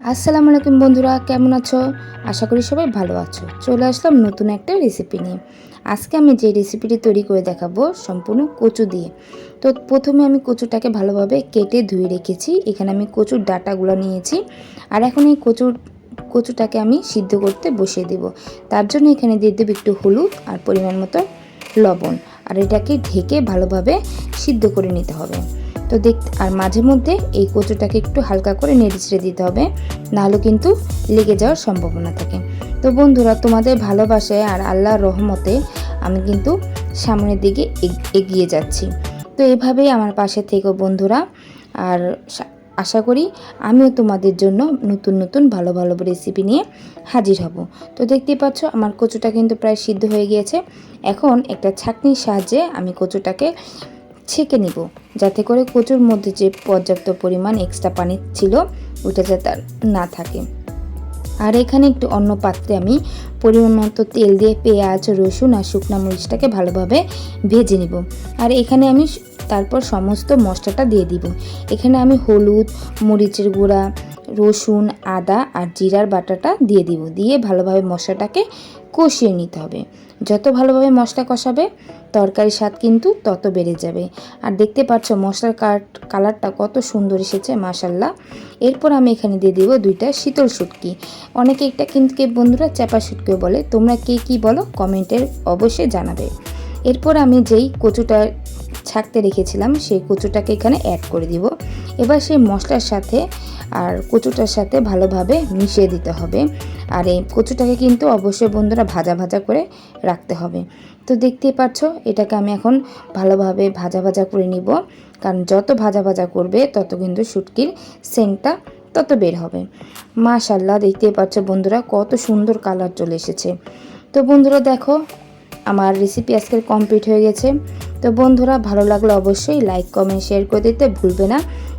আসসালামু আলাইকুম বন্ধুরা, কেমন আছো? আশা করি সবাই ভালো আছো। চলে আসলাম নতুন একটা রেসিপি নিয়ে। আজকে আমি যে রেসিপিটি তৈরি করে দেখাবো, সম্পূর্ণ কচু দিয়ে। তো প্রথমে আমি কচুটাকে ভালোভাবে কেটে ধুয়ে রেখেছি। এখানে আমি কচুর ডাটাগুলো নিয়েছি। আর এখন এই কচুর, কচুটাকে আমি সিদ্ধ করতে বসিয়ে দেব। তার জন্য এখানে দিয়ে দেবো একটু হলুদ আর পরিমাণ মতো লবণ। আর এটাকে ঢেকে ভালোভাবে সিদ্ধ করে নিতে হবে। তো দেখ আর মাঝে মধ্যে এই কচুটাকে একটু হালকা করে নেড়ে দিতে হবে, নাহলে কিন্তু লেগে যাওয়ার সম্ভাবনা থাকে। তো বন্ধুরা, তোমাদের ভালোবাসায় আর আল্লাহর রহমতে আমি কিন্তু সামনের দিকে এগ- এগিয়ে যাচ্ছি। তো এভাবেই আমার পাশে থেকো বন্ধুরা, আর আশা করি আমিও তোমাদের জন্য নতুন নতুন ভালো ভালো রেসিপি নিয়ে হাজির হব। তো দেখতেই পাচ্ছ, আমার কচুটা কিন্তু প্রায় সিদ্ধ হয়ে গিয়েছে। এখন একটা ছাঁকনির সাহায্যে আমি কচুটাকে ছেঁকে নিব, যাতে করে কচুর মধ্যে যে পর্যাপ্ত পরিমাণ এক্সট্রা পানি ছিল, ওটা যাতে না থাকে। আর এখানে একটু অন্য পাত্রে আমি পরিমাণ মতো তেল দিয়ে পেঁয়াজ, রসুন আর শুকনো মরিচটাকে ভালোভাবে ভেজে নিব। আর এখানে আমি তারপর সমস্ত মশলাটা দিয়ে দিব। এখানে আমি হলুদ, মরিচের গুঁড়া রসুন, আদা আর জিরার বাটাটা দিয়ে দিব। দিয়ে ভালোভাবে মশলাটাকে কষিয়ে নিতে হবে। যত ভালোভাবে মশলা কষাবে, তরকারির স্বাদ কিন্তু তত বেড়ে যাবে। আর দেখতে পাচ্ছ মশলার কাট, কালারটা কত সুন্দর এসেছে মাসাল্লাহ এরপর আমি এখানে দিয়ে দিব দুইটা শীতল শুটকি। অনেকে এটা কিন্তু বন্ধুরা চাপা শুটকিও বলে। তোমরা কে কি বলো কমেন্টের অবশ্যই জানাবে। এরপর আমি যেই কচুটা ছাকতে রেখেছিলাম, সেই কচুটাকে এখানে অ্যাড করে দিব। এবার সেই মশলার সাথে আর কচুটার সাথে ভালোভাবে মিশিয়ে দিতে হবে। আর এই কচুটাকে কিন্তু অবশ্যই বন্ধুরা ভাজা ভাজা করে রাখতে হবে। তো দেখতেই পাচ্ছ এটাকে আমি এখন ভালোভাবে ভাজা ভাজা করে নিব। কারণ যত ভাজা ভাজা করবে, তত কিন্তু শুটকির সেন্টটা তত বের হবে। মাশাল্লাহ দেখতেই পাচ্ছ বন্ধুরা, কত সুন্দর কালার চলে এসেছে। তো বন্ধুরা দেখো, আমার রেসিপি আজকের কমপ্লিট হয়ে গেছে। তো বন্ধুরা, ভালো লাগলে অবশ্যই লাইক কমেন্ট শেয়ার করে দিতে ভুলবে না।